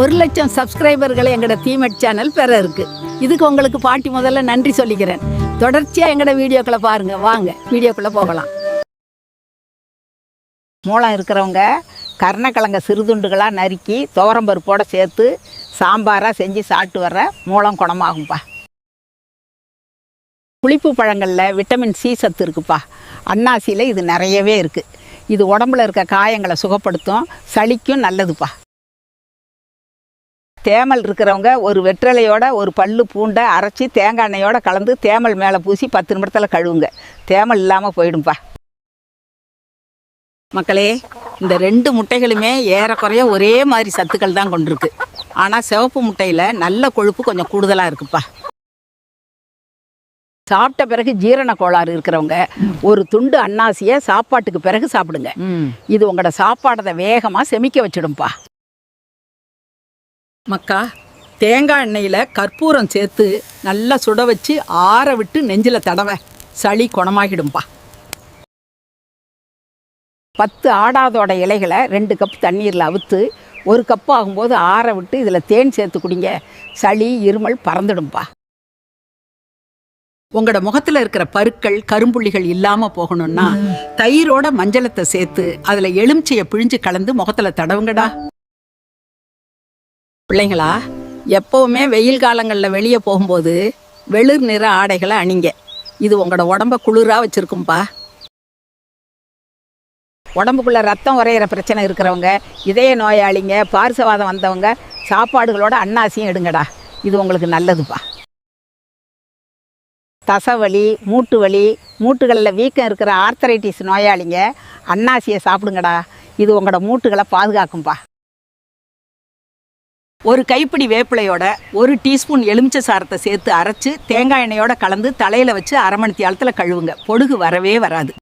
ஒரு லட்சம் சப்ஸ்கிரைபர்களை எங்களோட தீமெட் சேனல் பெற இருக்கு. இதுக்கு உங்களுக்கு பாட்டி முதல்ல நன்றி சொல்லிக்கிறேன். தொடர்ச்சியாக எங்களோட வீடியோக்களை பாருங்க. வாங்க வீடியோக்குள்ள போகலாம். மூலம் இருக்கிறவங்க கருணக்கிழங்க சிறுதுண்டுகளாக நறுக்கி துவரம்பருப்போட சேர்த்து சாம்பாராக செஞ்சு சாப்பிட்டு வர மூலம் குணமாகும்ப்பா புளிப்பு பழங்களில் விட்டமின் சி சத்து இருக்குப்பா. அன்னாசியில் இது நிறையவே இருக்குது இது உடம்புல இருக்க காயங்களை சுகப்படுத்தும் சளிக்கும் நல்லதுப்பா. தேமல் இருக்கிறவங்க ஒரு வெற்றிலையோட ஒரு பல்லு பூண்டை அரைச்சி தேங்காய் எண்ணெயோட கலந்து தேமல் மேலே பூசி பத்து நிமிடத்தில் கழுவுங்க. தேமல் இல்லாமல் போயிடும்பா. மக்களே இந்த ரெண்டு முட்டைகளுமே ஏறக்குறைய ஒரே மாதிரி சத்துக்கள் தான் கொண்டிருக்கு. ஆனால் சிவப்பு முட்டையில் நல்ல கொழுப்பு கொஞ்சம் கூடுதலாக இருக்குப்பா. சாப்பிட்ட பிறகு ஜீரண கோளாறு இருக்கிறவங்க ஒரு துண்டு அன்னாசியை சாப்பாட்டுக்கு பிறகு சாப்பிடுங்க. இது உங்களோட சாப்பாடை வேகமாக செமிக்க வச்சிடும்பா. மக்கா தேங்காய் எண்ணெயில் கற்பூரம் சேர்த்து நல்லா சுட வச்சு ஆற விட்டு நெஞ்சில் தடவை. சளி குணமாகிடும்பா. பத்து ஆடாதோட இலைகளை ரெண்டு கப் தண்ணீரில் அவுத்து ஒரு கப்பு ஆகும்போது ஆற விட்டு இதில் தேன் சேர்த்து குடிங்க. சளி இருமல் பறந்துடும்பா. உங்களோட முகத்தில் இருக்கிற பருக்கள் கரும்புள்ளிகள் இல்லாமல் போகணும்னா தயிரோட மஞ்சளத்தை சேர்த்து அதில் எலுமிச்சையை பிழிஞ்சு கலந்து முகத்தில் தடவுங்கடா. பிள்ளைங்களா எப்பவுமே வெயில் காலங்களில் வெளியே போகும்போது வெளிர் நிற ஆடைகளை அணிங்க. இது உங்களோட உடம்ப குளிராக வச்சிருக்கும்பா. உடம்புக்குள்ள ரத்தம் உறையிற பிரச்சனை இருக்கிறவங்க இதய நோயாளிங்க பார்சவாதம் வந்தவங்க சாப்பாடுகளோட அன்னாசியும் எடுங்கடா. இது உங்களுக்கு நல்லதுப்பா. தசவலி மூட்டு வலி மூட்டுகளில் வீக்கம் இருக்கிற ஆர்த்தரைட்டிஸ் நோயாளிங்க அன்னாசியை சாப்பிடுங்கடா. இது உங்களோட மூட்டுகளை பாதுகாக்கும்பா. ஒரு கைப்பிடி வேப்பிலையோட ஒரு டீஸ்பூன் எலுமிச்சை சாரத்தை சேர்த்து அரைச்சு தேங்காய் எண்ணெயோட கலந்து தலையில வச்சு அரை மணி நேரத்துல கழுவுங்க. பொடுகு வரவே வராது.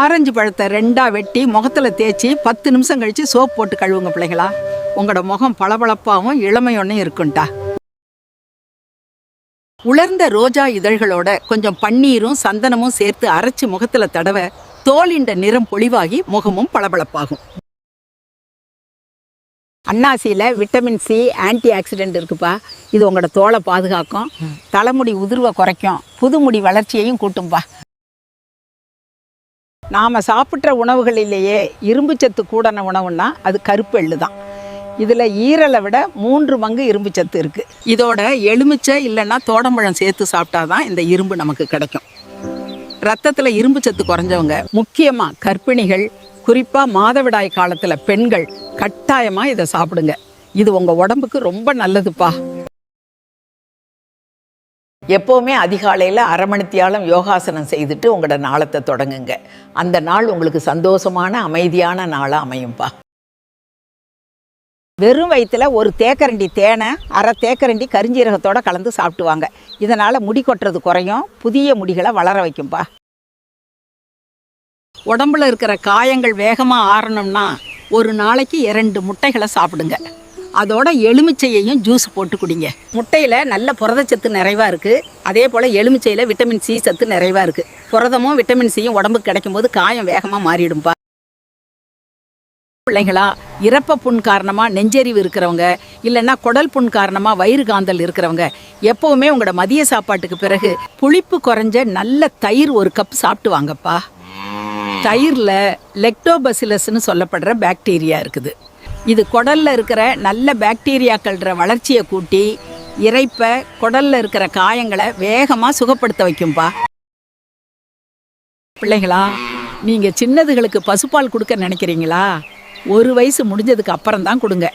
ஆரஞ்சு பழத்தை ரெண்டா வெட்டி முகத்துல தேய்ச்சி பத்து நிமிஷம் கழிச்சு சோப் போட்டு கழுவுங்க பிள்ளைங்களா உங்களோட முகம் பளபளப்பாகவும் இளமையொன்னும் இருக்கும்டா. உலர்ந்த ரோஜா இதழ்களோட கொஞ்சம் பன்னீரும் சந்தனமும் சேர்த்து அரைச்சு முகத்துல தடவை தோலின்ற நிறம் பொழிவாகி முகமும் பளபளப்பாகும். அன்னாசியில் விட்டமின் சி ஆன்டி ஆக்சிடென்ட் இருக்குப்பா. இது உங்களோட தோலை பாதுகாக்கும். தலைமுடி உதிர்வை குறைக்கும். புது முடி வளர்ச்சியையும் கூட்டும்பா. நாம் சாப்பிட்ற உணவுகளிலேயே இரும்புச்சத்து கூடன உணவுன்னா அது கருப்பு எள்ளு தான். இதில் ஈரலை விட மூன்று மங்கு இரும்புச்சத்து இருக்குது இதோட எலுமிச்சை இல்லைன்னா தோடம்பழம் சேர்த்து சாப்பிட்டாதான் இந்த இரும்பு நமக்கு கிடைக்கும். ரத்தத்துல இரும்பு சத்து குறைஞ்சவங்க முக்கியமா கர்ப்பிணிகள் குறிப்பாக மாதவிடாய் காலத்தில் பெண்கள் கட்டாயமாக இதை சாப்பிடுங்க. இது உங்கள் உடம்புக்கு ரொம்ப நல்லதுப்பா. எப்போவுமே அதிகாலையில் அரை மணித்தியாலம் யோகாசனம் செய்துட்டு உங்களோட நாளத்தை தொடங்குங்க. அந்த நாள் உங்களுக்கு சந்தோஷமான அமைதியான நாளாக அமையும்பா. வெறும் வயிற்றுல ஒரு தேக்கரண்டி தேனை அரை தேக்கரண்டி கரிஞ்சீரகத்தோடு கலந்து சாப்பிட்டுவாங்க. இதனால் முடி கொட்டுறது குறையும் புதிய முடிகளை வளர வைக்கும்பா. உடம்புல இருக்கிற காயங்கள் வேகமாக ஆறணும்னா ஒரு நாளைக்கு இரண்டு முட்டைகளை சாப்பிடுங்க. அதோட எலுமிச்சையையும் ஜூஸ் போட்டு குடிங்க. முட்டையில் நல்ல புரதச்சத்து நிறைவாக இருக்குது அதே போல் எலுமிச்சையில் விட்டமின் சி சத்து நிறைவாக இருக்குது புரதமும் விட்டமின் சியும் உடம்புக்கு கிடைக்கும் போது காயம் வேகமாக மாறிடும்பா. பிள்ளைங்களா இறப்ப புண் காரணமாக நெஞ்செறிவு இருக்கிறவங்க இல்லைன்னா குடல் புண் காரணமாக வயிறு காந்தல் இருக்கிறவங்க எப்போவுமே உங்களோட மதிய சாப்பாட்டுக்கு பிறகு புளிப்பு குறைஞ்ச நல்ல தயிர் ஒரு கப் சாப்பிட்டு வாங்கப்பா. தயிரில் லெக்டோபசிலஸ்னு சொல்லப்படுற பாக்டீரியா இருக்குது. இது குடலில் இருக்கிற நல்ல பாக்டீரியாக்கள்ற வளர்ச்சியை கூட்டி இறைப்பை குடலில் இருக்கிற காயங்களை வேகமாக சுகப்படுத்த வைக்கும்பா. பிள்ளைங்களா நீங்கள் சின்னதுகளுக்கு பசுப்பால் கொடுக்க நினைக்கிறீங்களா? ஒரு வயசு முடிஞ்சதுக்கு அப்புறம் தான் கொடுங்க.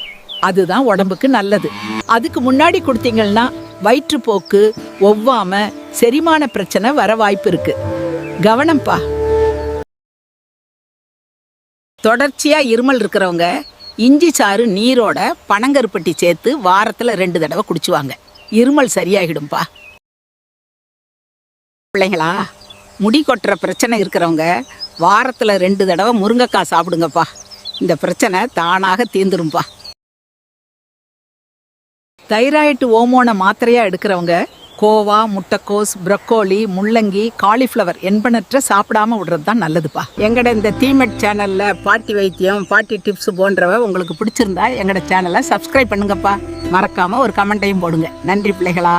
அதுதான் உடம்புக்கு நல்லது. அதுக்கு முன்னாடி கொடுத்தீங்கன்னா வயிற்றுப்போக்கு ஒவ்வாம செரிமான பிரச்சனை வர வாய்ப்பு இருக்கு. கவனம்ப்பா. தொடர்ச்சியா இருமல் இருக்கிறவங்க இஞ்சி சாறு நீரோட பனங்கருப்பட்டி சேர்த்து வாரத்துல ரெண்டு தடவை குடிச்சுவாங்க. இருமல் சரியாகிடும்பா. பிள்ளைங்களா முடி கொட்டுற பிரச்சனை இருக்கிறவங்க வாரத்துல ரெண்டு தடவை முருங்கைக்காய் சாப்பிடுங்கப்பா. இந்த பிரச்சனை தானாக தீந்துரும்பா தைராய்டு ஓமோன மாத்திரையா எடுக்கிறவங்க கோவா முட்டைக்கோஸ் ப்ரக்கோலி முள்ளங்கி காலிஃப்ளவர் என்பனற்ற சாப்பிடாம விடுறது தான் நல்லதுப்பா. எங்கட இந்த தீமெட் சேனல்ல பாட்டி வைத்தியம் பாட்டி டிப்ஸ் போன்றவை உங்களுக்கு பிடிச்சிருந்தா எங்கட சேனலை சப்ஸ்கிரைப் பண்ணுங்கப்பா. மறக்காம ஒரு கமெண்ட்டையும் போடுங்க. நன்றி பிள்ளைகளா.